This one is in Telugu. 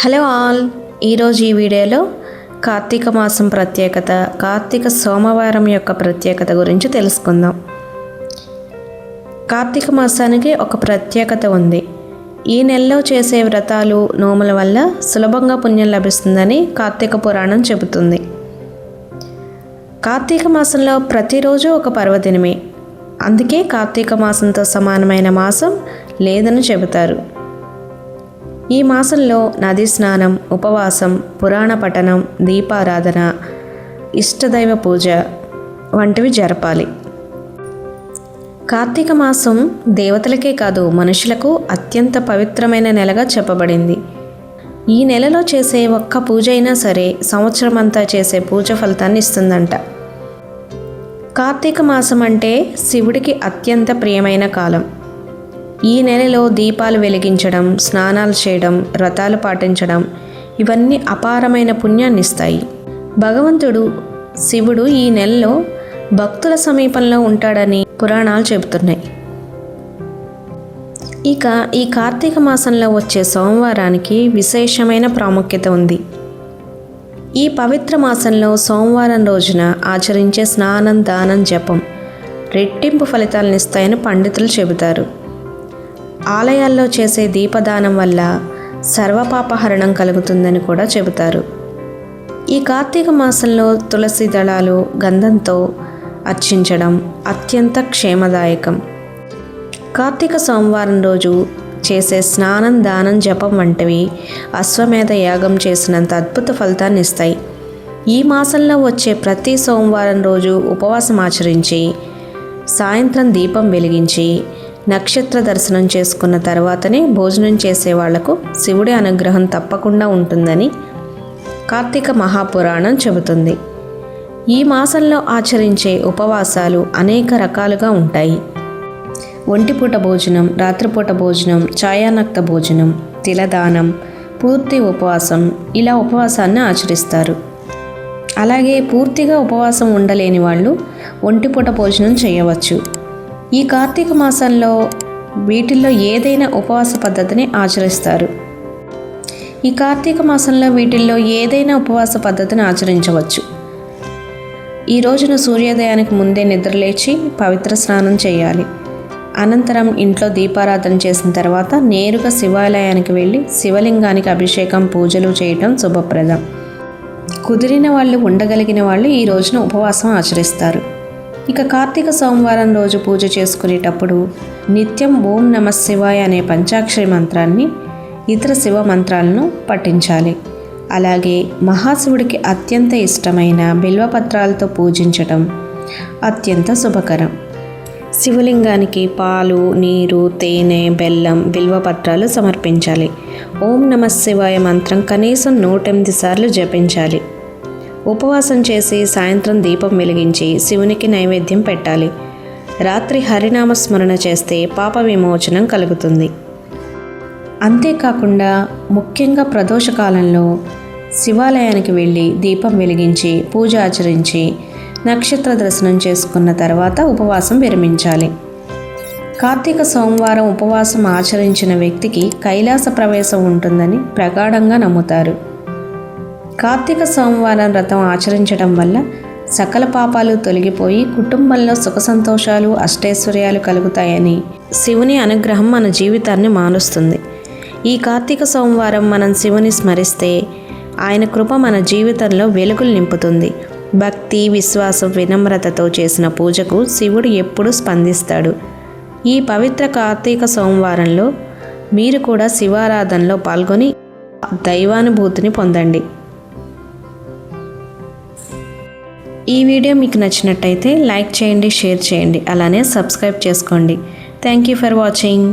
Hello all. ఈరోజు ఈ వీడియోలో కార్తీక మాసం ప్రత్యేకత కార్తీక సోమవారం యొక్క ప్రత్యేకత గురించి తెలుసుకుందాం. కార్తీక మాసానికి ఒక ప్రత్యేకత ఉంది. ఈ నెలలో చేసే వ్రతాలు నోముల వల్ల సులభంగా పుణ్యం లభిస్తుందని కార్తీక పురాణం చెబుతుంది. కార్తీక మాసంలో ప్రతిరోజు ఒక పర్వదినమే. అందుకే కార్తీక మాసంతో సమానమైన మాసం లేదని చెబుతారు. ఈ మాసంలో నది స్నానం ఉపవాసం పురాణ పఠనం దీపారాధన ఇష్టదైవ పూజ వంటివి జరపాలి. కార్తీక మాసం దేవతలకే కాదు మనుషులకు అత్యంత పవిత్రమైన నెలగా చెప్పబడింది. ఈ నెలలో చేసే ఒక్క పూజ అయినా సరే సంవత్సరం అంతా చేసే పూజ ఫలితాన్ని ఇస్తుందంట. కార్తీక మాసం అంటే శివుడికి అత్యంత ప్రియమైన కాలం. ఈ నెలలో దీపాలు వెలిగించడం స్నానాలు చేయడం వ్రతాలు పాటించడం ఇవన్నీ అపారమైన పుణ్యాన్ని ఇస్తాయి. భగవంతుడు శివుడు ఈ నెలలో భక్తుల సమీపంలో ఉంటాడని పురాణాలు చెబుతున్నాయి. ఇక ఈ కార్తీక మాసంలో వచ్చే సోమవారానికి విశేషమైన ప్రాముఖ్యత ఉంది. ఈ పవిత్ర మాసంలో సోమవారం రోజున ఆచరించే స్నానం దానం జపం రెట్టింపు ఫలితాలనిస్తాయని పండితులు చెబుతారు. ఆలయాల్లో చేసే దీపదానం వల్ల సర్వపాపహరణం కలుగుతుందని కూడా చెబుతారు. ఈ కార్తీక మాసంలో తులసి దళాలు గంధంతో అర్చించడం అత్యంత క్షేమదాయకం. కార్తీక సోమవారం రోజు చేసే స్నానం దానం జపం వంటివి అశ్వమేధ యాగం చేసినంత అద్భుత ఫలితాన్ని ఇస్తాయి. ఈ మాసంలో వచ్చే ప్రతి సోమవారం రోజు ఉపవాసం ఆచరించి సాయంత్రం దీపం వెలిగించి నక్షత్ర దర్శనం చేసుకున్న తర్వాతనే భోజనం చేసే వాళ్ళకు శివుడి అనుగ్రహం తప్పకుండా ఉంటుందని కార్తీక మహాపురాణం చెబుతుంది. ఈ మాసంలో ఆచరించే ఉపవాసాలు అనేక రకాలుగా ఉంటాయి. ఒంటిపూట భోజనం రాత్రిపూట భోజనం ఛాయానక్త భోజనం తిలదానం పూర్తి ఉపవాసం ఇలా ఉపవాసాన్ని ఆచరిస్తారు. అలాగే పూర్తిగా ఉపవాసం ఉండలేని వాళ్ళు ఒంటిపూట భోజనం చేయవచ్చు. ఈ కార్తీక మాసంలో వీటిల్లో ఏదైనా ఉపవాస పద్ధతిని ఆచరిస్తారు. ఈ కార్తీక మాసంలో వీటిల్లో ఏదైనా ఉపవాస పద్ధతిని ఆచరించవచ్చు. ఈ రోజున సూర్యోదయానికి ముందే నిద్రలేచి పవిత్ర స్నానం చేయాలి. అనంతరం ఇంట్లో దీపారాధన చేసిన తర్వాత నేరుగా శివాలయానికి వెళ్ళి శివలింగానికి అభిషేకం పూజలు చేయటం శుభప్రదం. కుదిరిన వాళ్ళు ఉండగలిగిన వాళ్ళు ఈ రోజున ఉపవాసం ఆచరిస్తారు. ఇక కార్తీక సోమవారం రోజు పూజ చేసుకునేటప్పుడు నిత్యం ఓం నమ శివాయ అనే పంచాక్షరి మంత్రాన్ని ఇతర శివ మంత్రాలను పఠించాలి. అలాగే మహాశివుడికి అత్యంత ఇష్టమైన బిల్వపత్రాలతో పూజించటం అత్యంత శుభకరం. శివలింగానికి పాలు నీరు తేనె బెల్లం బిల్వపత్రాలు సమర్పించాలి. ఓం నమ శివాయ మంత్రం కనీసం నూటెనిమిది సార్లు జపించాలి. ఉపవాసం చేసి సాయంత్రం దీపం వెలిగించి శివునికి నైవేద్యం పెట్టాలి. రాత్రి హరినామ స్మరణ చేస్తే పాప విమోచనం కలుగుతుంది. అంతేకాకుండా ముఖ్యంగా ప్రదోషకాలంలో శివాలయానికి వెళ్ళి దీపం వెలిగించి పూజ ఆచరించి నక్షత్ర దర్శనం చేసుకున్న తర్వాత ఉపవాసం విరమించాలి. కార్తీక సోమవారం ఉపవాసం ఆచరించిన వ్యక్తికి కైలాస ప్రవేశం ఉంటుందని ప్రగాఢంగా నమ్ముతారు. కార్తీక సోమవారం వ్రతం ఆచరించడం వల్ల సకల పాపాలు తొలగిపోయి కుటుంబంలో సుఖ సంతోషాలు అష్టైశ్వర్యాలు కలుగుతాయని శివుని అనుగ్రహం మన జీవితాన్ని మారుస్తుంది. ఈ కార్తీక సోమవారం మనం శివుని స్మరిస్తే ఆయన కృప మన జీవితంలో వెలుగులు నింపుతుంది. భక్తి విశ్వాసం వినమ్రతతో చేసిన పూజకు శివుడు ఎప్పుడూ స్పందిస్తాడు. ఈ పవిత్ర కార్తీక సోమవారంలో మీరు కూడా శివారాధనలో పాల్గొని దైవానుభూతిని పొందండి. ఈ వీడియో మీకు నచ్చినట్టయితే లైక్ చేయండి షేర్ చేయండి అలానే సబ్స్క్రైబ్ చేసుకోండి. Thank you for watching